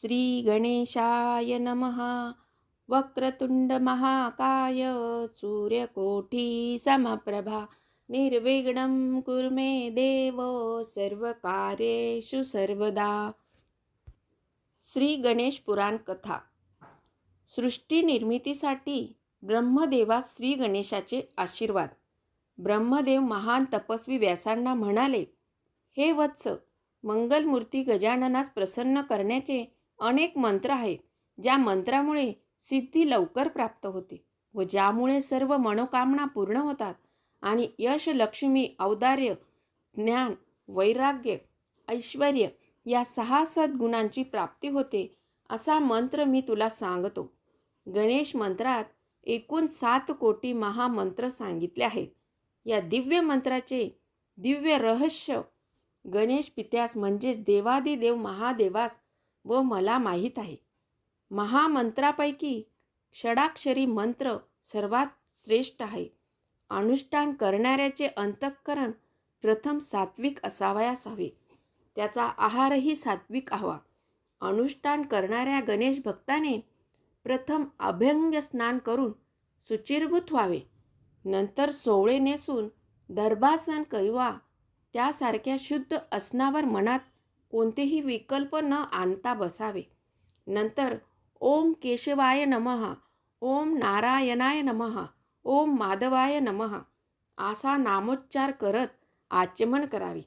श्री गणेशाय नमः। वक्रतुंड महाकाय सूर्यकोठी समप्रभा निर्विघ्नं कुरु मे देव सर्वकार्येषु सर्वदा। श्री गणेश पुराण कथा। सृष्टी निर्मितीसाठी ब्रह्मदेवास श्री गणेशाचे आशीर्वाद। ब्रह्मदेव महान तपस्वी व्यासांना म्हणाले हे वत्स मंगलमूर्ती गजाननास प्रसन्न करण्याचे अनेक मंत्र आहेत ज्या मंत्रामुळे सिद्धी लवकर प्राप्त होते व ज्यामुळे सर्व मनोकामना पूर्ण होतात आणि यश लक्ष्मी औदार्य ज्ञान वैराग्य ऐश्वर या सहा सद्गुणांची प्राप्ती होते असा मंत्र मी तुला सांगतो. गणेश मंत्रात एकूण सात कोटी महामंत्र सांगितले आहेत. या दिव्य मंत्राचे दिव्य रहस्य गणेश पित्यास म्हणजेच देवादिदेव महादेवास व मला माहीत आहे. महामंत्रापैकी षडाक्षरी मंत्र सर्वात श्रेष्ठ आहे. अनुष्ठान करणाऱ्याचे अंतःकरण प्रथम सात्विक असावयास हवे त्याचा आहारही सात्विक हवा. अनुष्ठान करणाऱ्या गणेश भक्ताने प्रथम अभ्यंग स्नान करून सुचिरभूत व्हावे. नंतर सोवळे नेसून दर्भासन करिवा. त्यासारख्या शुद्ध असनावर मनात कोणतेही विकल्प न आणता बसावे. नंतर ओम केशवाय नमः ओम नारायणाय नमः ओम माधवाय नमः असा नामोच्चार करत आचमन करावे.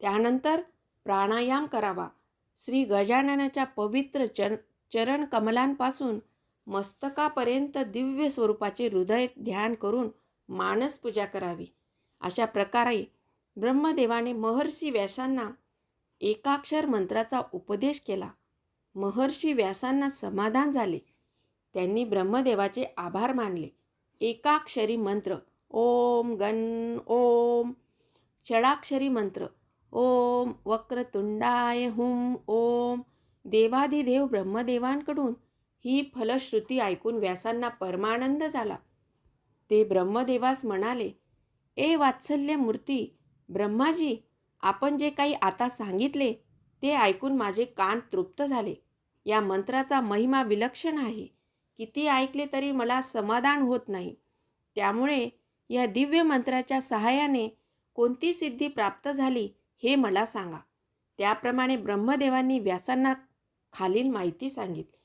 त्यानंतर प्राणायाम करावा. श्री गजाननाच्या पवित्र चर चरण कमलांपासून मस्तकापर्यंत दिव्य स्वरूपाचे हृदय ध्यान करून मानस पूजा करावी. अशा प्रकारे ब्रह्मदेवाने महर्षी व्यासांना एकाक्षर मंत्राचा उपदेश केला. महर्षी व्यासांना समाधान झाले. त्यांनी ब्रह्मदेवाचे आभार मानले. एकाक्षरी मंत्र ओम गण ओम. षडाक्षरी मंत्र ओम. वक्रतुंडाय हुम ओम. देवाधिदेव ब्रह्मदेवांकडून ही फलश्रुती ऐकून व्यासांना परमानंद झाला. ते ब्रह्मदेवास म्हणाले ए वात्सल्य मूर्ती ब्रह्माजी आपण जे काही आता सांगितले ते ऐकून माझे कान तृप्त झाले. या मंत्राचा महिमा विलक्षण आहे. किती ऐकले तरी मला समाधान होत नाही. त्यामुळे या दिव्य मंत्राच्या सहाय्याने कोणती सिद्धी प्राप्त झाली हे मला सांगा. त्याप्रमाणे ब्रह्मदेवांनी व्यासांना खालील माहिती सांगितली.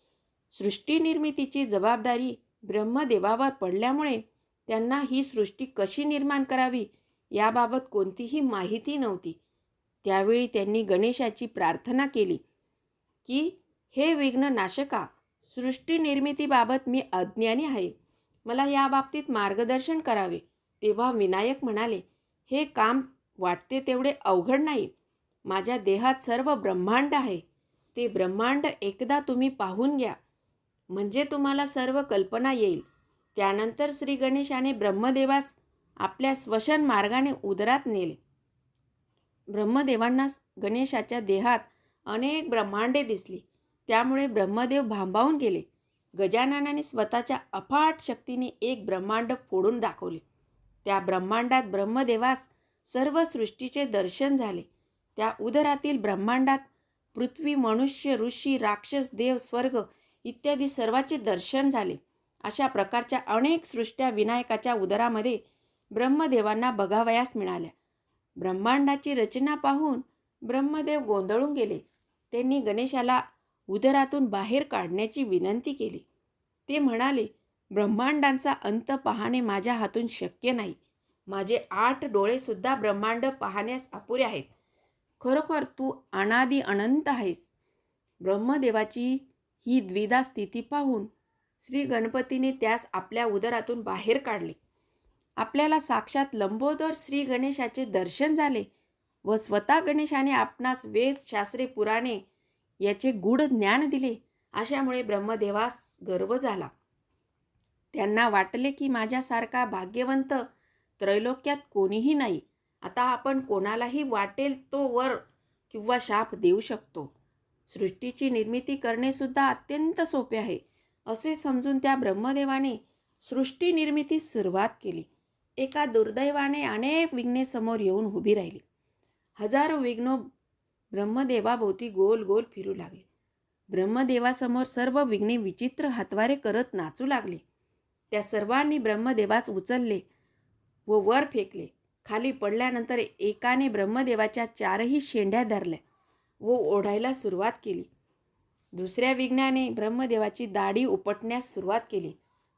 सृष्टीनिर्मितीची जबाबदारी ब्रह्मदेवावर पडल्यामुळे त्यांना ही सृष्टी कशी निर्माण करावी याबाबत कोणतीही माहिती नव्हती. त्यावेळी त्यांनी गणेशाची प्रार्थना केली की हे विघ्न नाशका सृष्टी निर्मितीबाबत मी अज्ञानी आहे. मला या बाबतीत मार्गदर्शन करावे. तेव्हा विनायक म्हणाले हे काम वाटते तेवढे अवघड नाही. माझ्या देहात सर्व ब्रह्मांड आहे. ते ब्रह्मांड एकदा तुम्ही पाहून घ्या. म्हणजे तुम्हाला सर्व कल्पना येईल. त्यानंतर श्री गणेशाने ब्रह्मदेवास आपल्या स्वशन मार्गाने उदरात नेले. ब्रह्मदेवांना गणेशाच्या देहात अनेक ब्रह्मांडे दिसली. त्यामुळे ब्रह्मदेव भांबावून गेले. गजाननाने स्वतःच्या अफाट शक्तीने एक ब्रह्मांड फोडून दाखवले. त्या ब्रह्मांडात ब्रह्मदेवास सर्व सृष्टीचे दर्शन झाले. त्या उदरातील ब्रह्मांडात पृथ्वी मनुष्य ऋषी राक्षस देव स्वर्ग इत्यादी सर्वाचे दर्शन झाले. अशा प्रकारच्या अनेक सृष्ट्या विनायकाच्या उदरामध्ये ब्रह्मदेवांना बघावयास मिळाल्या. ब्रह्मांडाची रचना पाहून ब्रह्मदेव गोंधळून गेले. त्यांनी गणेशाला उदरातून बाहेर काढण्याची विनंती केली. ते म्हणाले ब्रह्मांडांचा अंत पाहणे माझ्या हातून शक्य नाही. माझे आठ डोळेसुद्धा ब्रह्मांड पाहण्यास अपुरे आहेत. खरोखर तू अनादी अनंत आहेस. ब्रह्मदेवाची ही द्विधा स्थिती पाहून श्री गणपतीने त्यास आपल्या उदरातून बाहेर काढले. आपल्याला साक्षात लंबोदर श्री गणेशाचे दर्शन झाले व स्वतः गणेशाने आपणास वेद शास्त्रे पुराणे याचे गूढ ज्ञान दिले अशामुळे ब्रह्मदेवास गर्व झाला. त्यांना वाटले की माझ्यासारखा भाग्यवंत त्रैलोक्यात कोणीही नाही. आता आपण कोणालाही वाटेल तो वर किंवा शाप देऊ शकतो. सृष्टीची निर्मिती करणेसुद्धा अत्यंत सोपे आहे असे समजून त्या ब्रह्मदेवाने सृष्टी निर्मितीस सुरुवात केली. एका दुर्दैवाने अनेक विघ्ने समोर येऊन उभी राहिली. हजारो विघ्नो ब्रह्मदेवाभोवती गोल गोल फिरू लागले. ब्रह्मदेवासमोर सर्व विघ्ने विचित्र हातवारे करत नाचू लागले. त्या सर्वांनी ब्रह्मदेवाच उचलले व वर फेकले. खाली पडल्यानंतर एकाने ब्रह्मदेवाच्या चारही शेंड्या धरल्या व ओढायला सुरुवात केली. दुसऱ्या विघ्नाने ब्रह्मदेवाची दाढी उपटण्यास सुरुवात केली.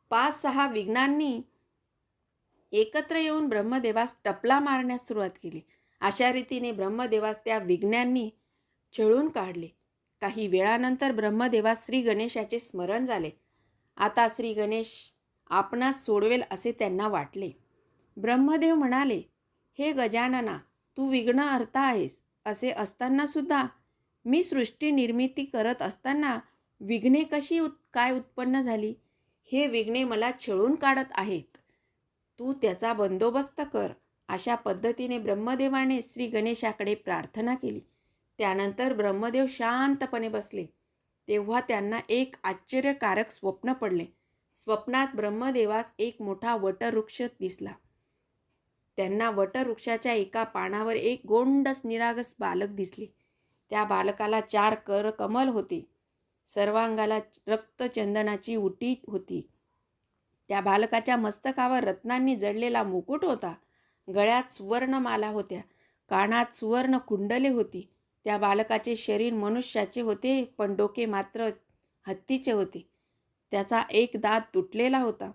पाच सहा विघ्नांनी एकत्र येऊन ब्रह्मदेवास टपला मारण्यास सुरुवात केली. अशा रीतीने ब्रह्मदेवास त्या विज्ञांनी छळून काढले. काही वेळानंतर ब्रह्मदेवास श्री गणेशाचे स्मरण झाले. आता श्री गणेश आपणास सोडवेल असे त्यांना वाटले. ब्रह्मदेव म्हणाले हे गजानना तू विघ्न अर्थ आहेस असे असताना सुद्धा मी सृष्टी निर्मिती करत असताना विघ्ने कशी उत काय उत्पन्न झाली? हे विघ्ने मला छळून काढत आहेत. तू त्याचा बंदोबस्त कर. अशा पद्धतीने ब्रह्मदेवाने श्री गणेशाकडे प्रार्थना केली. त्यानंतर ब्रह्मदेव शांतपणे बसले. तेव्हा त्यांना एक आश्चर्यकारक स्वप्न पडले. स्वप्नात ब्रह्मदेवास एक मोठा वटवृक्ष दिसला. त्यांना वटवृक्षाच्या एका पानावर एक गोंडस निरागस बालक दिसले. त्या बालकाला चार कर कमल होते. सर्वांगाला रक्तचंदनाची उटी होती. त्या बालकाच्या मस्तकावर रत्नांनी जडलेला मुकुट होता. गळ्यात सुवर्णमाला होत्या. कानात सुवर्ण कुंडले होती. त्या बालकाचे शरीर मनुष्याचे होते पण डोके मात्र हत्तीचे होते. त्याचा एक दात तुटलेला होता.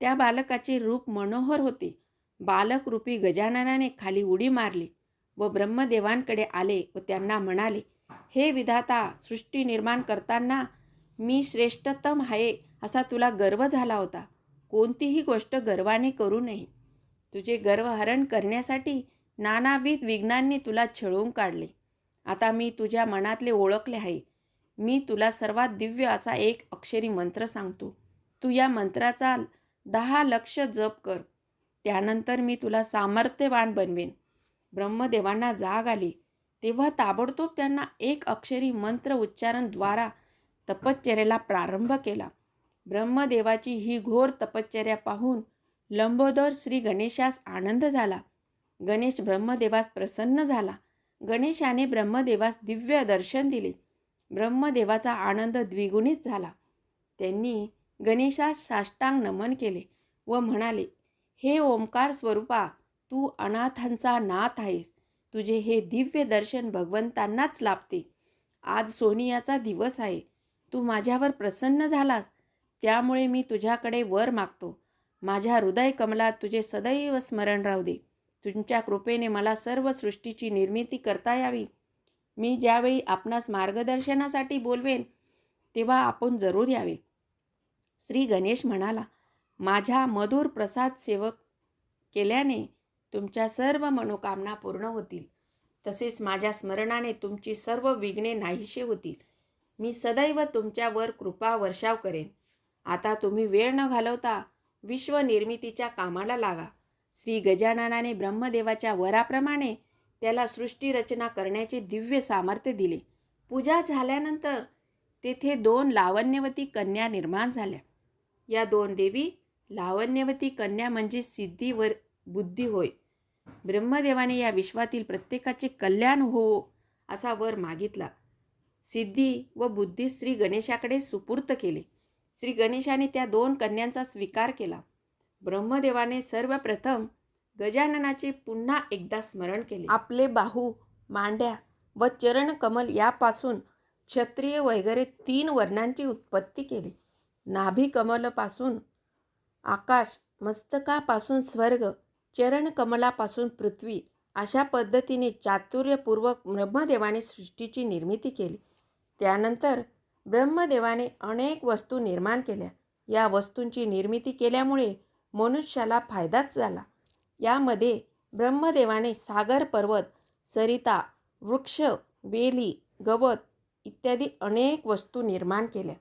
त्या बालकाचे रूप मनोहर होते. बालकरूपी गजाननाने खाली उडी मारली व ब्रह्मदेवांकडे आले व त्यांना म्हणाले हे विधाता सृष्टी निर्माण करताना मी श्रेष्ठतम आहे असा तुला गर्व झाला होता. कोणतीही गोष्ट गर्वाने करू नये. तुझे गर्वहरण करण्यासाठी नानाविध विघ्नांनी तुला छळवून काढले. आता मी तुझ्या मनातले ओळखले आहे. मी तुला सर्वात दिव्य असा एक अक्षरी मंत्र सांगतो. तू या मंत्राचा दहा लक्ष जप कर. त्यानंतर मी तुला सामर्थ्यवान बनवेन. ब्रह्मदेवांना जाग आली. तेव्हा ताबडतोब त्यांना एक अक्षरी मंत्र उच्चारणद्वारा तपश्चर्याला प्रारंभ केला. ब्रह्मदेवाची ही घोर तपश्चर्या पाहून लंबोदर श्री गणेशास आनंद झाला. गणेश ब्रह्मदेवास प्रसन्न झाला. गणेशाने ब्रह्मदेवास दिव्य दर्शन दिले. ब्रह्मदेवाचा आनंद द्विगुणित झाला. त्यांनी गणेशास साष्टांग नमन केले व म्हणाले हे ओंकार स्वरूपा तू अनाथांचा नाथ आहेस. तुझे हे दिव्य दर्शन भगवंतांनाच लाभते. आज सोनियाचा दिवस आहे. तू माझ्यावर प्रसन्न झालास. त्यामुळे मी तुझ्याकडे वर मागतो. माझ्या हृदय कमलात तुझे सदैव स्मरण राहू दे. तुमच्या कृपेने मला सर्व सृष्टीची निर्मिती करता यावी. मी ज्यावेळी आपणास मार्गदर्शनासाठी बोलवेन तेव्हा आपण जरूर यावे. श्री गणेश म्हणाला माझ्या मधुर प्रसाद सेवक केल्याने तुमच्या सर्व मनोकामना पूर्ण होतील. तसेच माझ्या स्मरणाने तुमची सर्व विघ्ने नाहीशी होतील. मी सदैव तुमच्यावर कृपा वर्षाव करेन. आता तुम्ही वेळ न घालवता विश्वनिर्मितीच्या कामाला लागा. श्री गजाननाने ब्रह्मदेवाच्या वराप्रमाणे त्याला सृष्टीरचना करण्याचे दिव्य सामर्थ्य दिले. पूजा झाल्यानंतर तेथे दोन लावण्यवती कन्या निर्माण झाल्या. या दोन देवी लावण्यवती कन्या म्हणजे सिद्धी वर बुद्धी होय. ब्रह्मदेवाने या विश्वातील प्रत्येकाचे कल्याण हो असा वर मागितला. सिद्धी व बुद्धी श्री गणेशाकडे सुपूर्त केले. श्री गणेशाने त्या दोन कन्यांचा स्वीकार केला. ब्रह्मदेवाने सर्वप्रथम गजाननाचे पुन्हा एकदा स्मरण केले. आपले बाहू मांड्या व चरण कमल यापासून क्षत्रिय वगैरे तीन वर्णांची उत्पत्ती केली. नाभी कमलपासून आकाश मस्तकापासून स्वर्ग चरण कमलापासून पृथ्वी अशा पद्धतीने चातुर्यपूर्वक ब्रह्मदेवाने सृष्टीची निर्मिती केली. त्यानंतर ब्रह्मदेवाने अनेक वस्तू निर्माण केल्या. या वस्तूंची निर्मिती केल्यामुळे मनुष्याला फायदाच झाला. यामध्ये ब्रह्मदेवाने सागर पर्वत सरिता वृक्ष वेली गवत इत्यादी अनेक वस्तू निर्माण केल्या.